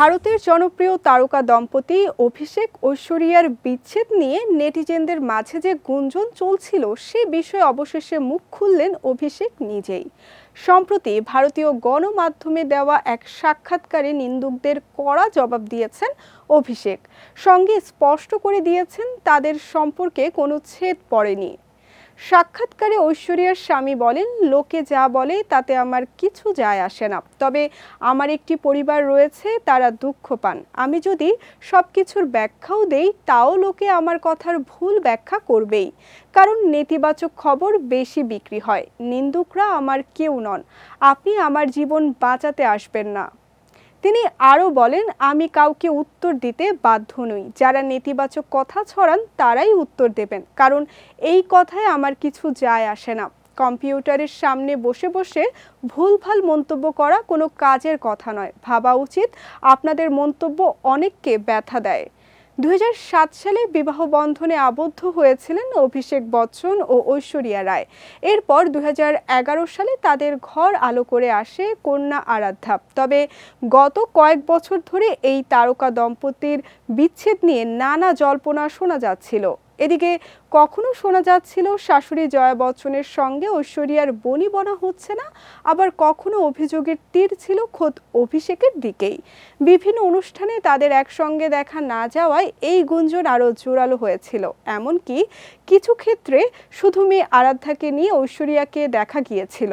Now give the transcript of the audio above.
ভারতের জনপ্রিয় তারকা দম্পতি অভিষেক ঐশ্বরিয়ার বিচ্ছেদ নিয়ে নেটিজেনদের মাঝে যে গুঞ্জন চলছিল, সে বিষয়ে অবশেষে মুখ খুললেন অভিষেক নিজেই। সম্প্রতি ভারতীয় গণমাধ্যমে দেওয়া এক সাক্ষাৎকারে নিন্দুকদের কড়া জবাব দিয়েছেন অভিষেক। সঙ্গে স্পষ্ট করে দিয়েছেন, তাদের সম্পর্কে কোনো ছেদ পড়েনি। সাক্ষাৎকারে ঐশ্বরিয়ার স্বামী বলেন, লোকে যা বলে তাতে আমার কিছু যায় আসে না। তবে আমার একটি পরিবার রয়েছে, তারা দুঃখ পান। আমি যদি সব কিছুর ব্যাখ্যাও দেই, তাও লোকে আমার কথার ভুল ব্যাখ্যা করবেই। কারণ নেতিবাচক খবর বেশি বিক্রি হয়। নিন্দুকরা আমার কেউ নন। আপনি আমার জীবন বাঁচাতে আসবেন না। তিনি আরও বলেন, আমি কাউকে উত্তর দিতে বাধ্য নই। যারা নেতিবাচক কথা ছড়ান, তারাই উত্তর দেবেন। কারণ এই কথায় আমার কিছু যায় আসে না। কম্পিউটারের সামনে বসে বসে ভুলভাল মন্তব্য করা কোনো কাজের কথা নয়। ভাবা উচিত, আপনাদের মন্তব্য অনেককে ব্যথা দেয়। দুই হাজার সাত সালে বিবাহ বন্ধনে আবদ্ধ হয়েছিলেন অভিষেক বচ্চন ও ঐশ্বরিয়া রায়। এরপর দু হাজার এগারো সালে তাদের ঘর আলো করে আসে কন্যা আরাধ্যা। তবে গত কয়েক বছর ধরে এই তারকা দম্পতির বিচ্ছেদ নিয়ে নানা জল্পনা শোনা যাচ্ছিল। এদিকে কখনো শোনা যাচ্ছিল শাশুড়ি জয়া বচ্চনের সঙ্গে ঐশ্বরিয়ার বনিবনা হচ্ছে না, আবার কখনো অভিযোগের তীর ছিল খোদ অভিষেকের দিকেই। বিভিন্ন অনুষ্ঠানে তাদের একসঙ্গে দেখা না যাওয়ায় এই গুঞ্জন আরও জোরালো হয়েছিল। এমনকি কিছু ক্ষেত্রে শুধু মেয়ে আরাধ্যাকে নিয়ে ঐশ্বরিয়াকে দেখা গিয়েছিল।